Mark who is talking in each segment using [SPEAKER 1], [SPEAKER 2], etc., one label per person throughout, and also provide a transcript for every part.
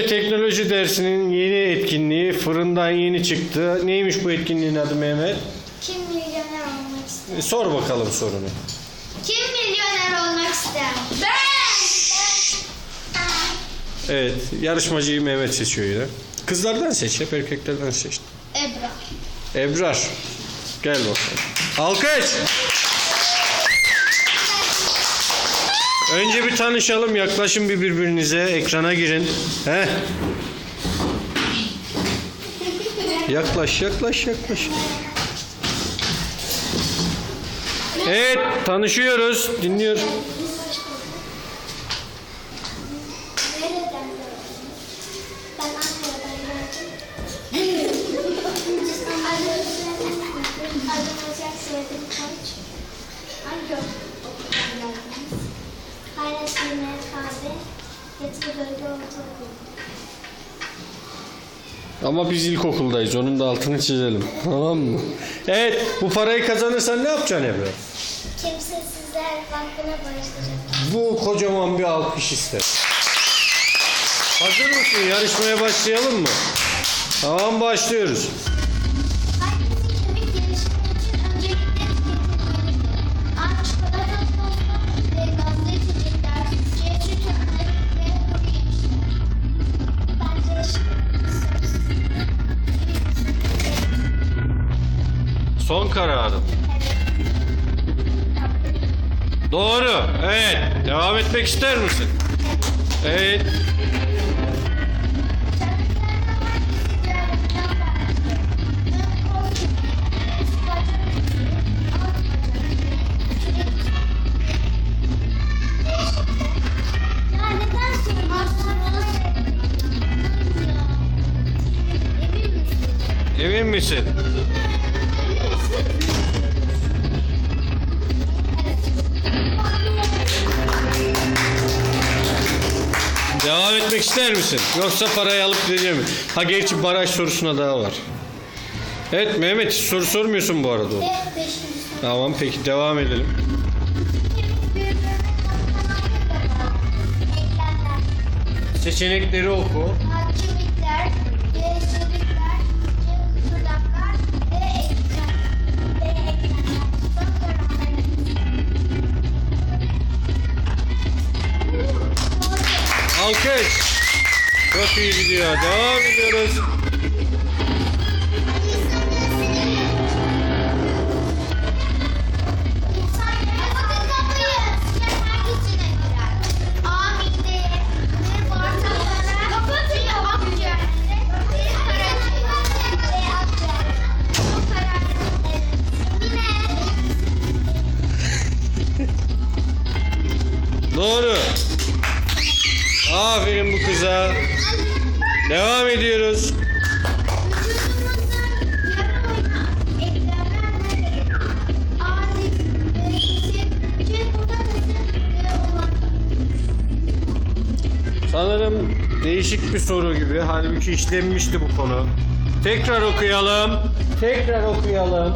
[SPEAKER 1] Ve teknoloji dersinin yeni etkinliği fırından yeni çıktı. Neymiş bu etkinliğin adı Mehmet?
[SPEAKER 2] Kim milyoner olmak ister?
[SPEAKER 1] E, Sor bakalım sorunu.
[SPEAKER 2] Kim milyoner olmak ister? Ben!
[SPEAKER 1] Evet. Yarışmacıyı Mehmet seçiyor yine. Kızlardan seç hep erkeklerden seç.
[SPEAKER 2] Ebra.
[SPEAKER 1] Ebrar. Gel bakalım. Alkış. Önce bir tanışalım. Yaklaşın bir birbirinize. Ekrana girin. He? Yaklaş, yaklaş, yaklaş. Evet, tanışıyoruz. Dinliyor.
[SPEAKER 2] Yatılı Bölge Ortaokulu.
[SPEAKER 1] Ama biz ilkokuldayız. Onun da altını çizelim. Tamam mı? Evet, bu parayı kazanırsan ne yapacaksın Ebrar?
[SPEAKER 2] Kimsesizler Vakfı'na bağışlayacak.
[SPEAKER 1] Bu kocaman bir alkış ister. Hazır mısın? Yarışmaya başlayalım mı? Tamam başlıyoruz. eksternused Devam etmek ister misin? Yoksa parayı alıp gideceğim mi? Ha gerçi baraj sorusuna daha var. Evet Mehmet soru sormuyorsun bu arada.
[SPEAKER 2] Evet.
[SPEAKER 1] Tamam peki devam edelim. Seçenekleri oku. Alkış. Çok iyi gidiyor. Devam ediyoruz. Sanırım değişik bir soru gibi. Halbuki işlenmişti bu konu. Tekrar okuyalım. Tekrar okuyalım.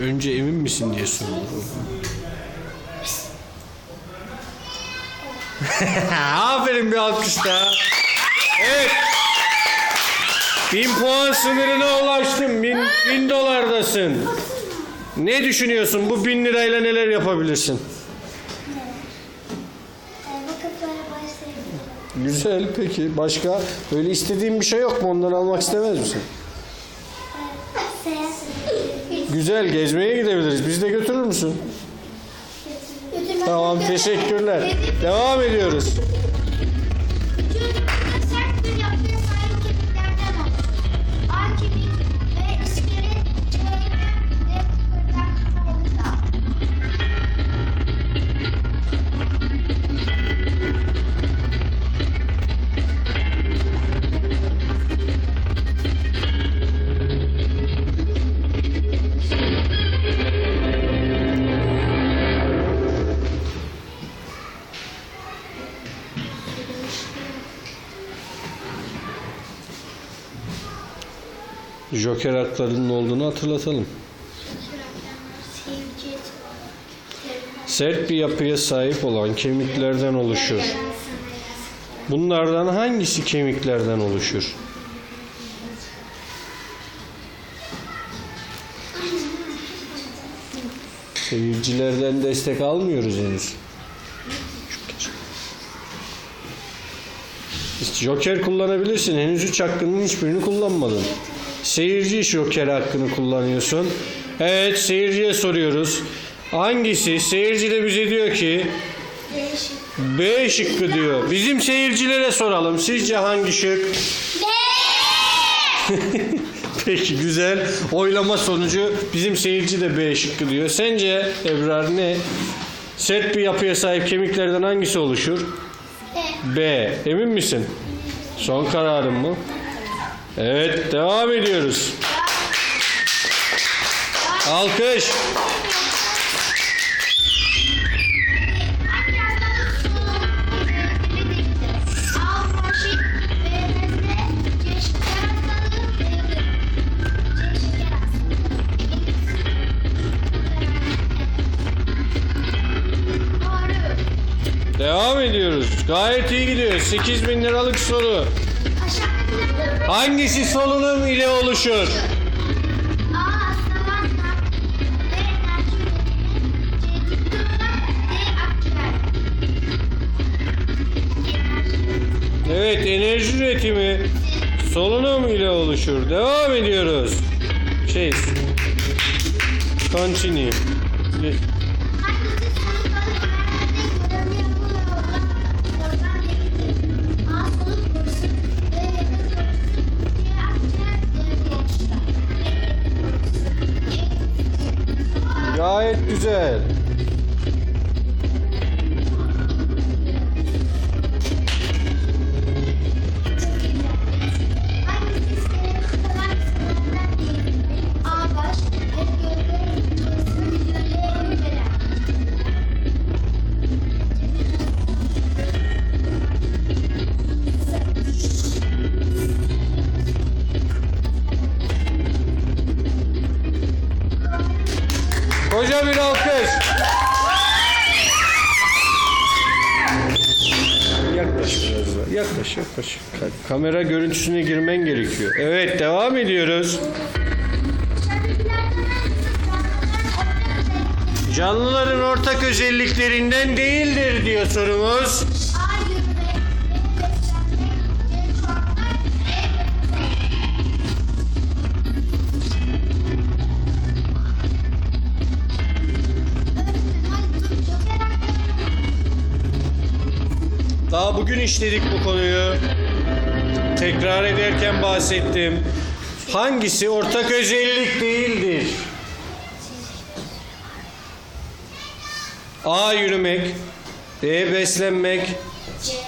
[SPEAKER 1] Önce emin misin diye sorulur. Aferin bir alkış daha. Evet. Bin puan sınırına ulaştın. Bin, bin dolardasın. Ne düşünüyorsun? Bu bin lirayla neler yapabilirsin? Güzel peki. Başka? Böyle istediğin bir şey yok mu? Ondan almak istemez misin? Güzel. Gezmeye gidebiliriz. Bizi de götürür müsün? Tamam teşekkürler. Devam ediyoruz. Joker haklarının olduğunu hatırlatalım. Sert bir yapıya sahip olan kemiklerden oluşur. Bunlardan hangisi kemiklerden oluşur? Seyircilerden destek almıyoruz henüz. Joker kullanabilirsin. Henüz üç hakkının hiçbirini kullanmadın. Seyirci Joker hakkını kullanıyorsun. Evet seyirciye soruyoruz. Hangisi? Seyirci de bize diyor ki. B şıkkı diyor. Bizim seyircilere soralım. Sizce hangi şık? Peki güzel. Oylama sonucu bizim seyirci de B şıkkı diyor. Sence Ebrar ne? Sert bir yapıya sahip kemiklerden hangisi oluşur?
[SPEAKER 2] B.
[SPEAKER 1] B. Emin misin? Son kararın mı? Evet devam ediyoruz. Alkış. Devam ediyoruz. Gayet iyi gidiyor. 8000 liralık soru. Hangisi solunum ile oluşur? Evet enerji üretimi solunum ile oluşur. Devam ediyoruz. Şey continue. Gayet Yaklaş yaklaş. Ka- Kamera görüntüsüne girmen gerekiyor. Evet devam ediyoruz. Canlıların ortak özelliklerinden değildir diyor sorumuz. Daha bugün işledik bu konuyu. Tekrar ederken bahsettim. Hangisi ortak özellik değildir? A. Yürümek B. Beslenmek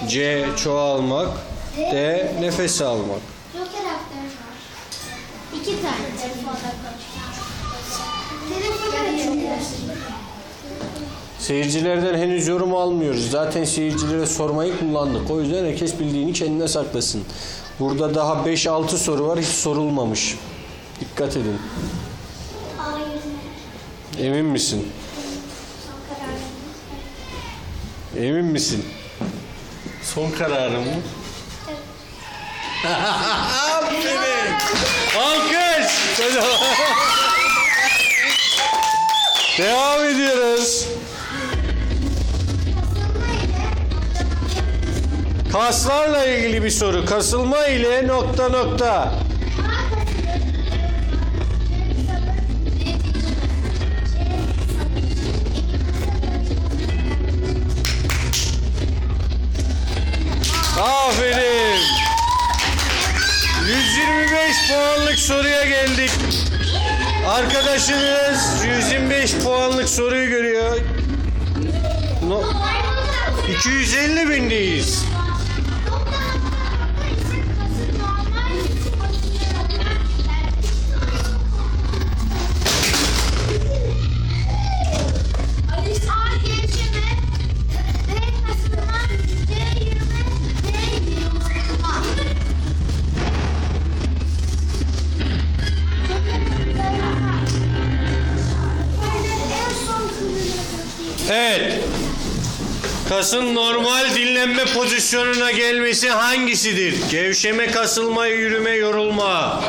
[SPEAKER 1] C. Çoğalmak D. Nefes almak.
[SPEAKER 2] İki tane telefonla Telefonu
[SPEAKER 1] Seyircilerden henüz yorum almıyoruz. Zaten seyircilere sormayı kullandık. O yüzden herkes bildiğini kendine saklasın. Burada daha 5-6 soru var hiç sorulmamış. Dikkat edin.
[SPEAKER 2] Hayır.
[SPEAKER 1] Emin misin?
[SPEAKER 2] Kararım.
[SPEAKER 1] Emin misin? Son kararın mı? Aferin. Alkış. Devam ediyoruz. Kaslarla ilgili bir soru. Kasılma ile nokta nokta. Aferin. 125 puanlık soruya geldik. Arkadaşınız 125 puanlık soruyu görüyor. No, 250 bindeyiz. Kasın normal dinlenme pozisyonuna gelmesi hangisidir? Gevşeme, kasılma, yürüme, yorulma.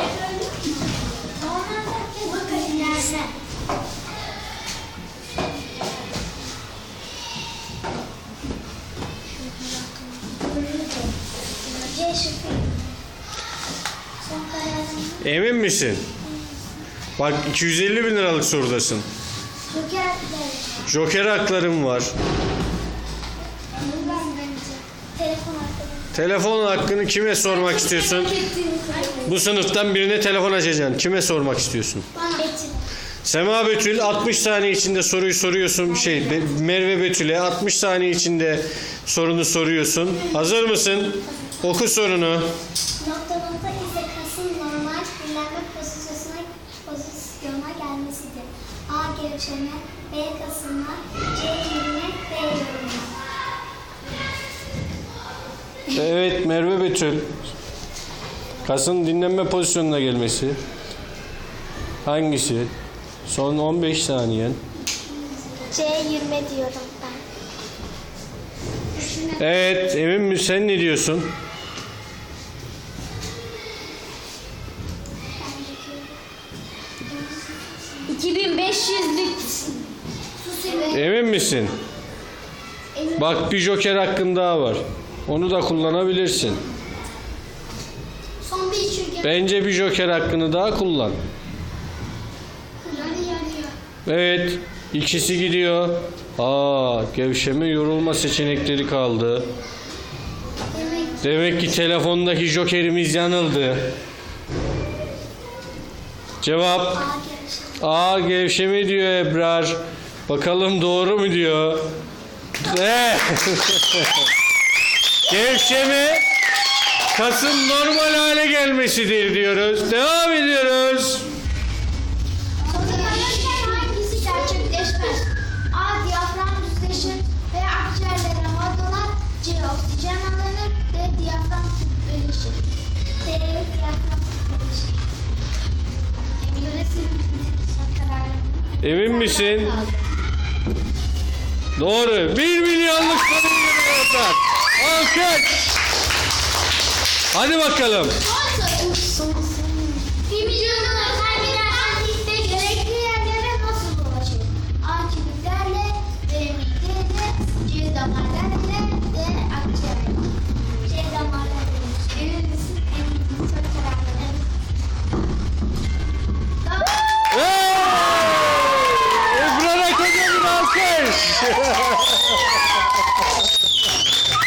[SPEAKER 1] Emin misin? Bak 250 bin liralık sorudasın.
[SPEAKER 2] Joker
[SPEAKER 1] haklarım var.
[SPEAKER 2] Bence. Telefon
[SPEAKER 1] hakkını kime sormak istiyorsun? Bu sınıftan birine telefon açacaksın. Kime sormak istiyorsun?
[SPEAKER 2] Bana. Betül.
[SPEAKER 1] Sema Betül 60 saniye içinde soruyu soruyorsun. Şey Merve Betül'e 60 saniye içinde sorunu soruyorsun. Hazır mısın? Oku sorunu.
[SPEAKER 2] Nokta nokta ise kasın normal dinlenme pozisyonuna, pozisyona gelmesidir. A. Gevşeme, B. Kasılma, C. Yürüme, D. Yorulma.
[SPEAKER 1] Evet Merve Betül. Kasın dinlenme pozisyonuna gelmesi. Hangisi? Son 15 saniyen.
[SPEAKER 2] C. Yürüme diyorum ben.
[SPEAKER 1] Evet emin misin? Sen ne diyorsun? Emin misin? Bak bir joker hakkın daha var. Onu da kullanabilirsin.
[SPEAKER 2] Son bir.
[SPEAKER 1] Bence bir joker hakkını daha kullan. Evet, ikisi gidiyor. Aa, gevşeme yorulma seçenekleri kaldı.
[SPEAKER 2] Demek
[SPEAKER 1] Demek ki telefondaki jokerimiz yanıldı. Cevap
[SPEAKER 2] A. Gevşeme.
[SPEAKER 1] Diyor Ebrar. Bakalım doğru mu diyor. Ne? gevşeme kasın normal hale gelmesidir diyoruz. Devam ediyoruz.
[SPEAKER 2] Sorularken hangisi gerçekleşmez? A. Diyafram düzleşir B. Akciğerlere hava dolar C. Alınır D. Diyafram tüpleşir D. Diyafram.
[SPEAKER 1] Emin misin? Doğru. Bir milyonluk soru geliyor. Alkış. Hadi bakalım.